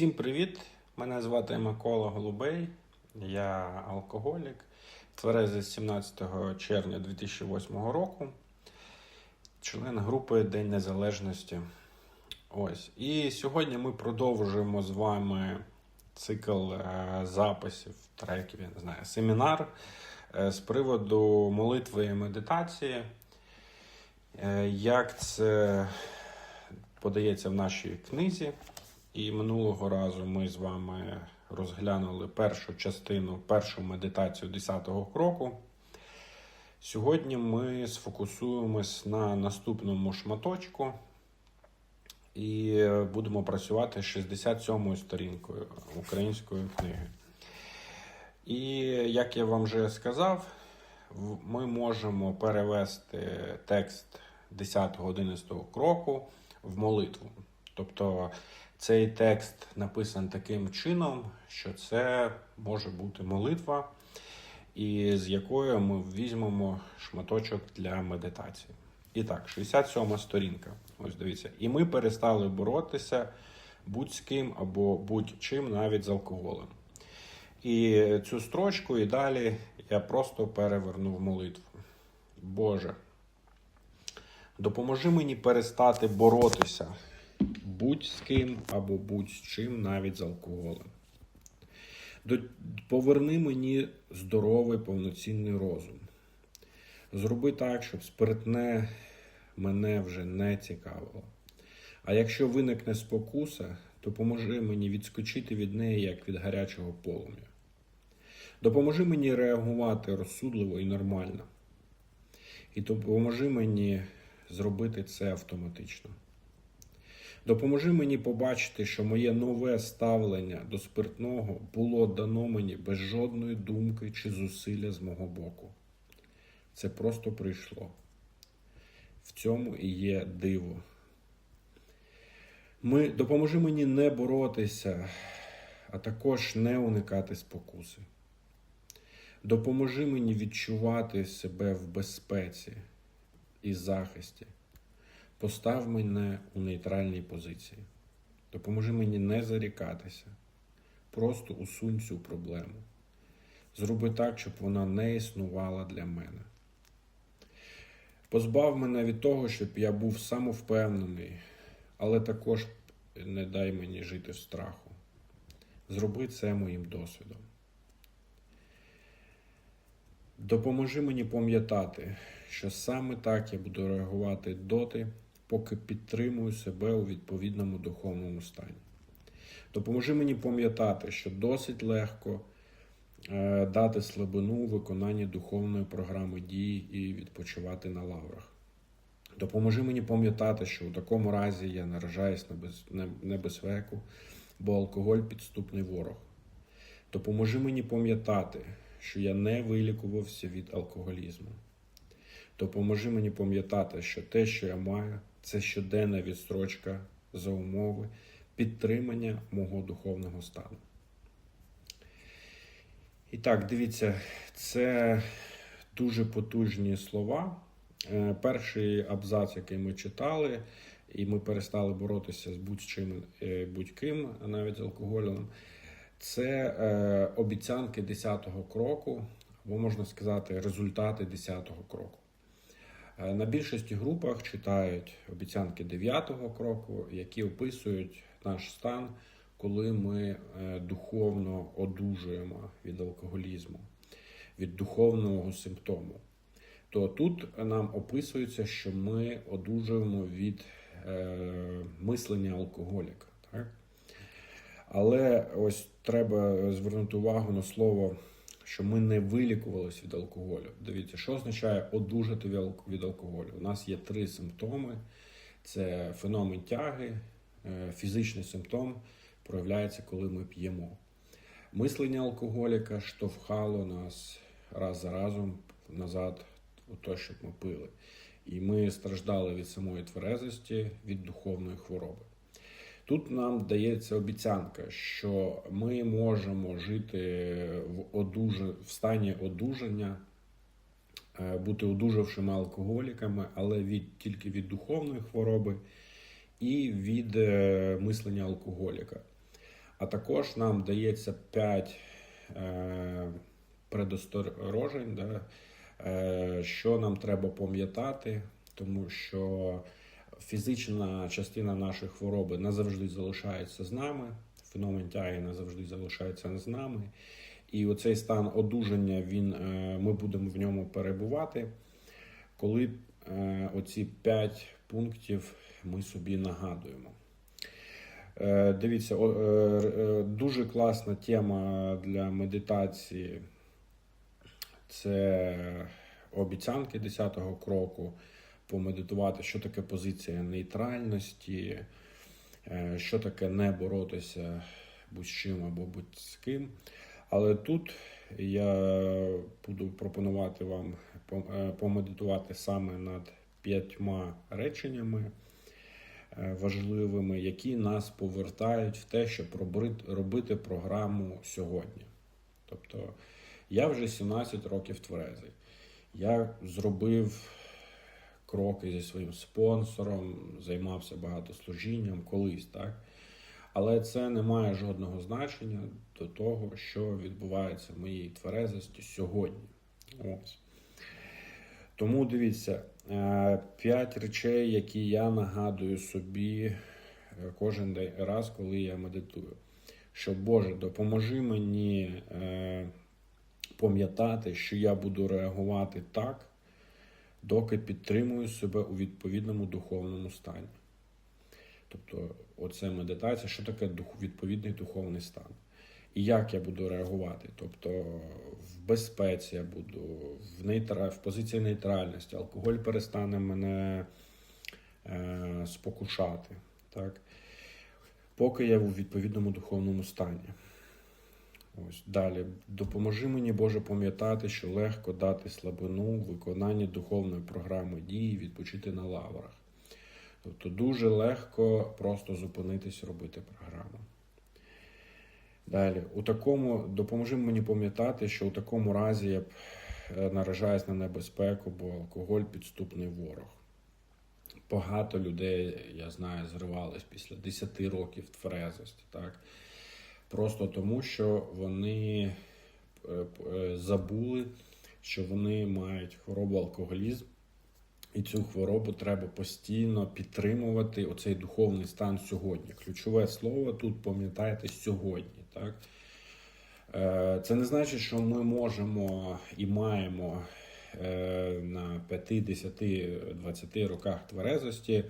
Всім привіт! Мене звати Микола Голубей. Я алкоголік. Тверезий з 17 червня 2008 року. Член групи День Незалежності. Ось. І сьогодні ми продовжуємо з вами цикл е, записів, треків, я не знаю, семінар е, з приводу молитви і медитації. Е, Як це подається в нашій книзі. І минулого разу ми з вами розглянули першу частину, першу медитацію 10-го кроку. Сьогодні ми сфокусуємось на наступному шматочку і будемо працювати з 67-ю сторінкою української книги. І як я вам вже сказав, ми можемо перевести текст 10-го 11-го кроку в молитву. Тобто цей текст написаний таким чином, що це може бути молитва, і з якої ми візьмемо шматочок для медитації. І так, 67 сторінка. Ось дивіться. І ми перестали боротися будь з ким або будь-чим, навіть з алкоголем. І цю строчку і далі я просто перевернув молитву. Боже, допоможи мені перестати боротися будь з ким або будь з чим, навіть з алкоголем. Поверни мені здоровий повноцінний розум. Зроби так, щоб спиртне мене вже не цікавило. А якщо виникне спокуса, то поможи мені відскочити від неї, як від гарячого полум'я. Допоможи мені реагувати розсудливо і нормально. І допоможи мені зробити це автоматично. Допоможи мені побачити, що моє нове ставлення до спиртного було дано мені без жодної думки чи зусилля з мого боку. Це просто прийшло. В цьому і є диво. Ми, допоможи мені не боротися, а також не уникати спокуси. Допоможи мені відчувати себе в безпеці і захисті. Постав мене у нейтральній позиції. Допоможи мені не зарікатися. Просто усунь цю проблему. Зроби так, щоб вона не існувала для мене. Позбав мене від того, щоб я був самовпевнений, але також не дай мені жити в страху. Зроби це моїм досвідом. Допоможи мені пам'ятати, що саме так я буду реагувати доти, поки підтримую себе у відповідному духовному стані. Допоможи мені пам'ятати, що досить легко е, дати слабину у виконанні духовної програми дій і відпочивати на лаврах. Допоможи мені пам'ятати, що у такому разі я наражаюсь на небезпеку, бо алкоголь підступний ворог. Допоможи мені пам'ятати, що я не вилікувався від алкоголізму. Допоможи мені пам'ятати, що те, що я маю, це щоденна відстрочка за умови підтримання мого духовного стану. І так, дивіться, це дуже потужні слова. Е, Перший абзац, який ми читали, і ми перестали боротися з будь-чим, е, будь-ким, навіть з алкоголем. Це е, обіцянки 10-го кроку, або можна сказати, результати 10-го кроку. Е, На більшості групах читають обіцянки 9-го кроку, які описують наш стан, коли ми е, духовно одужуємо від алкоголізму, від духовного симптому. То тут нам описується, що ми одужуємо від е, мислення алкоголіка. Так? Але ось треба звернути увагу на слово, що ми не вилікувалися від алкоголю. Дивіться, що означає одужати від алкоголю. У нас є три симптоми: це феномен тяги, е, фізичний симптом проявляється, коли ми п'ємо. Мислення алкоголіка штовхало нас раз за разом назад у те, щоб ми пили. І ми страждали від самої тверезості, від духовної хвороби. Тут нам дається обіцянка, що ми можемо жити в, одужа... в стані одужання, е, бути одужавшими алкоголіками, але від, тільки від духовної хвороби і від е, мислення алкоголіка. А також нам дається 5 е, предосторожень, да, що нам треба пам'ятати, тому що фізична частина нашої хвороби назавжди залишається з нами, феномен тяги назавжди залишається з нами. І оцей стан одужання, він, е, ми будемо в ньому перебувати, коли е, оці 5 пунктів ми собі нагадуємо. Е, Дивіться, дуже класна тема для медитації. Це обіцянки 10-го кроку. Помедитувати, що таке позиція нейтральності, е, що таке не боротися будь з чим або будь з ким. Але тут я буду пропонувати вам е, помедитувати саме над п'ятьма реченнями е, важливими, які нас повертають в те, щоб робити- програму сьогодні. Тобто я вже 17 років тверезий. Я зробив кроки зі своїм спонсором, займався багатослужінням колись, так? Але це не має жодного значення до того, що відбувається в моїй тверезості сьогодні. Ось. Тому дивіться, е, п'ять речей, які я нагадую собі е, кожен раз, коли я медитую. Що Боже, допоможи мені е, пам'ятати, що я буду реагувати так, доки підтримую себе у відповідному духовному стані. Тобто, оце медитація, що таке відповідний духовний стан. І як я буду реагувати? Тобто в безпеці я буду, в, нейтра... в позиції нейтральності, алкоголь перестане мене е... спокушати. Так? Поки я у відповідному духовному стані. Ось далі. Допоможи мені, Боже, пам'ятати, що легко дати слабину в виконанні духовної програми дії, відпочити на лаврах. Тобто дуже легко просто зупинитись, робити програму. Далі, у такому допоможи мені пам'ятати, що у такому разі я б е, наражаюсь на небезпеку, бо алкоголь підступний ворог. Багато людей, я знаю, зривались після 10 років тверезості, так? Просто тому, що вони е, е, забули, що вони мають хворобу алкоголізм, і цю хворобу треба постійно підтримувати оцей духовний стан сьогодні. Ключове слово тут пам'ятайте сьогодні. Так? Е, Це не значить, що ми можемо і маємо на 5, 10, 20 роках тверезості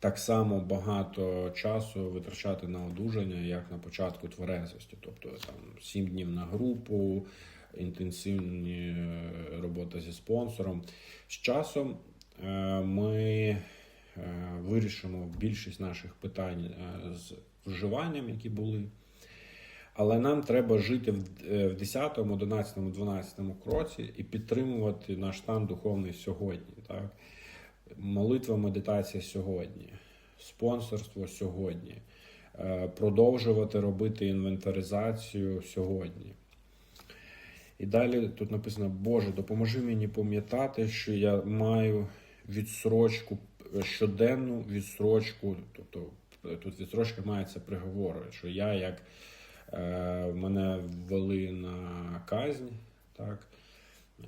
так само багато часу витрачати на одужання, як на початку тверезості. Тобто там 7 днів на групу, інтенсивні е, робота зі спонсором. З часом е, ми е, вирішимо більшість наших питань з вживанням, які були. Але нам треба жити в 10, 11, 12 кроці і підтримувати наш стан духовний сьогодні. Так? Молитва, медитація сьогодні, спонсорство сьогодні, Е, продовжувати робити інвентаризацію сьогодні. І далі тут написано: Боже, допоможи мені пам'ятати, що я маю відсрочку, е, щоденну відсрочку, тобто е, тут відсрочка мається приговори, що я як е, мене ввели на казнь, так,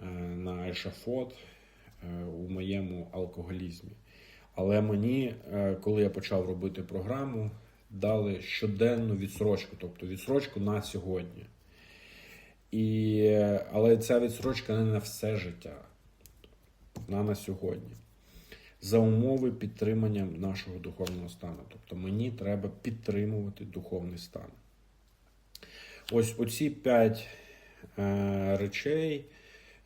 е, на ешафот у моєму алкоголізмі. Але мені, е, коли я почав робити програму, дали щоденну відсрочку, тобто відсрочку на сьогодні. І, е, але ця відсрочка не на все життя, вона на сьогодні. За умови підтримання нашого духовного стану. Тобто мені треба підтримувати духовний стан. Ось оці п'ять е, речей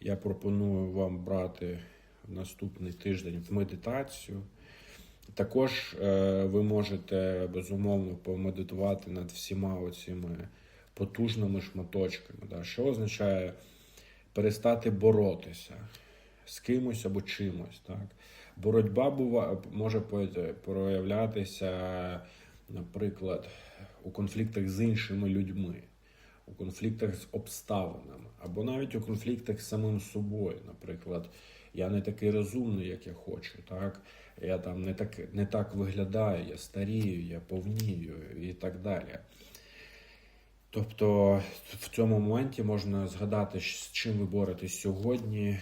я пропоную вам брати наступний тиждень в медитацію. Також е, ви можете безумовно помедитувати над всіма оціми потужними шматочками. Що означає перестати боротися з кимось або чимось. Так? Боротьба бува, може проявлятися, наприклад, у конфліктах з іншими людьми, у конфліктах з обставинами, або навіть у конфліктах з самим собою. Наприклад, я не такий розумний, як я хочу. Так? Я там не так, не так виглядаю, я старію, я повнію і так далі. Тобто в цьому моменті можна згадати, з чим ви боретесь сьогодні,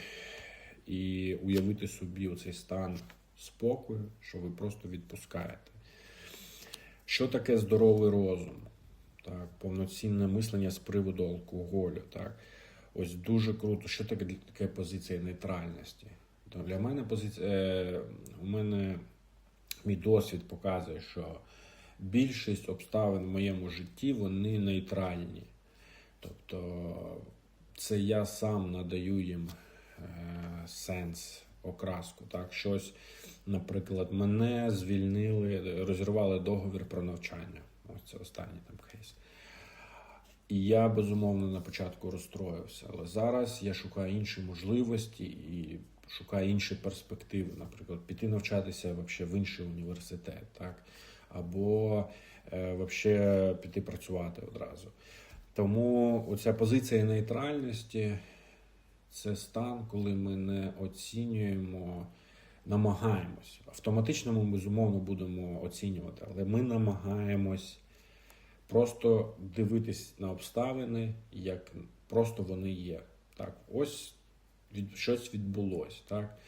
і уявити собі оцей стан спокою, що ви просто відпускаєте. Що таке здоровий розум? Так, повноцінне мислення з приводу алкоголю. Так. Ось дуже круто. Що таке таке позиція нейтральності? То для мене позиція е, у мене мій досвід показує, що більшість обставин в моєму житті вони нейтральні. Тобто це я сам надаю їм е, сенс, окраску. Так? Щось, наприклад, мене звільнили, розірвали договір про навчання. Ось це останній там кейс. І я безумовно на початку розстроївся, але зараз я шукаю інші можливості і шукаю інші перспективи, наприклад, піти навчатися вообще в інший університет, так? або е, вообще піти працювати одразу. Тому оця позиція нейтральності це стан, коли ми не оцінюємо, намагаємось. Автоматично ми безумовно будемо оцінювати, але ми намагаємось просто дивитись на обставини, як просто вони є. Так, ось від, щось відбулось, так?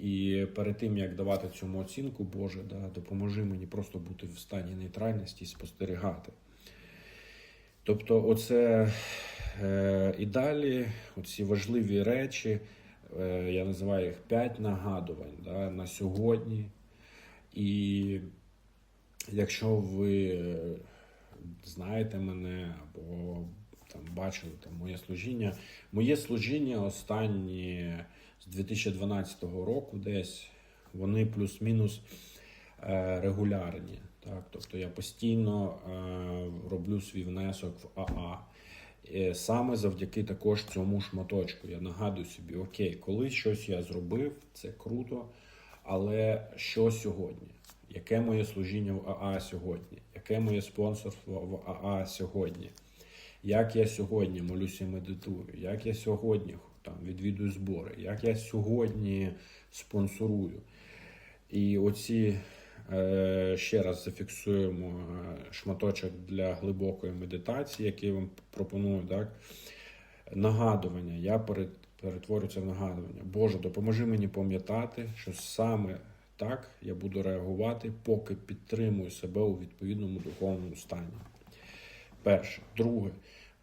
І перед тим як давати цьому оцінку, Боже, да, допоможи мені просто бути в стані нейтральності і спостерігати. Тобто, оце е, і далі, оці важливі речі, е, я називаю їх п'ять нагадувань да, на сьогодні. І якщо ви знаєте мене або там бачили там моє служіння, моє служіння останні з 2012 року десь вони плюс-мінус е, регулярні. Так? Тобто я постійно е, роблю свій внесок в АА. Е, Саме завдяки також цьому шматочку. Я нагадую собі, окей, коли щось я зробив, це круто, але що сьогодні? Яке моє служіння в АА сьогодні? Яке моє спонсорство в АА сьогодні? Як я сьогодні молюся і медитую? Як я сьогодні там, відвідую збори? Як я сьогодні спонсорую? І оці е, ще раз зафіксуємо е, шматочок для глибокої медитації, який я вам пропоную. Так? Нагадування. Я перетворю це в нагадування. Боже, допоможи мені пам'ятати, що саме так я буду реагувати, поки підтримую себе у відповідному духовному стані. Перше. Друге,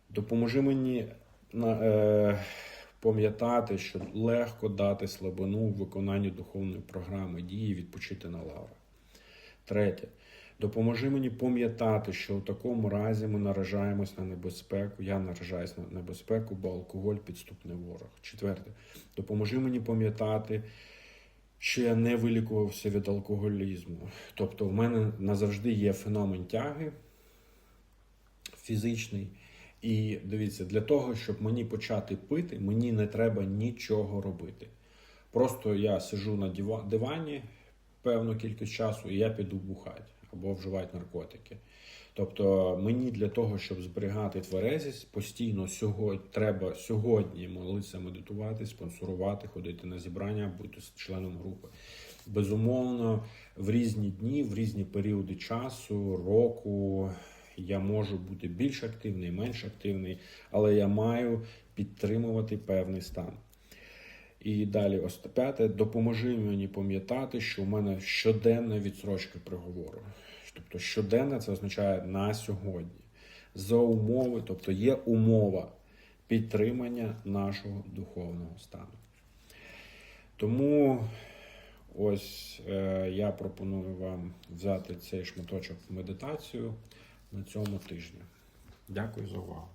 допоможи мені е, пам'ятати, що легко дати слабину в виконанні духовної програми дії відпочити на лаврах. Третє. Допоможи мені пам'ятати, що в такому разі ми наражаємось на небезпеку. Я наражаюсь на небезпеку, бо алкоголь підступний ворог. Четверте. Допоможи мені пам'ятати, що я не вилікувався від алкоголізму. Тобто, в мене назавжди є феномен тяги фізичний. І дивіться, для того, щоб мені почати пити, мені не треба нічого робити. Просто я сижу на дивані певну кількість часу, і я піду бухати або вживати наркотики. Тобто мені для того, щоб зберігати тверезість, постійно сьогодні треба сьогодні молитися, медитувати, спонсорувати, ходити на зібрання, бути членом групи. Безумовно, в різні дні, в різні періоди часу, року я можу бути більш активний, менш активний, але я маю підтримувати певний стан. І далі, ось п'яте, допоможи мені пам'ятати, що в мене щоденна відсрочка приговору. Тобто щоденне це означає на сьогодні. За умови, тобто є умова підтримання нашого духовного стану. Тому ось е, я пропоную вам взяти цей шматочок в медитацію на цьому тижні. Дякую за увагу.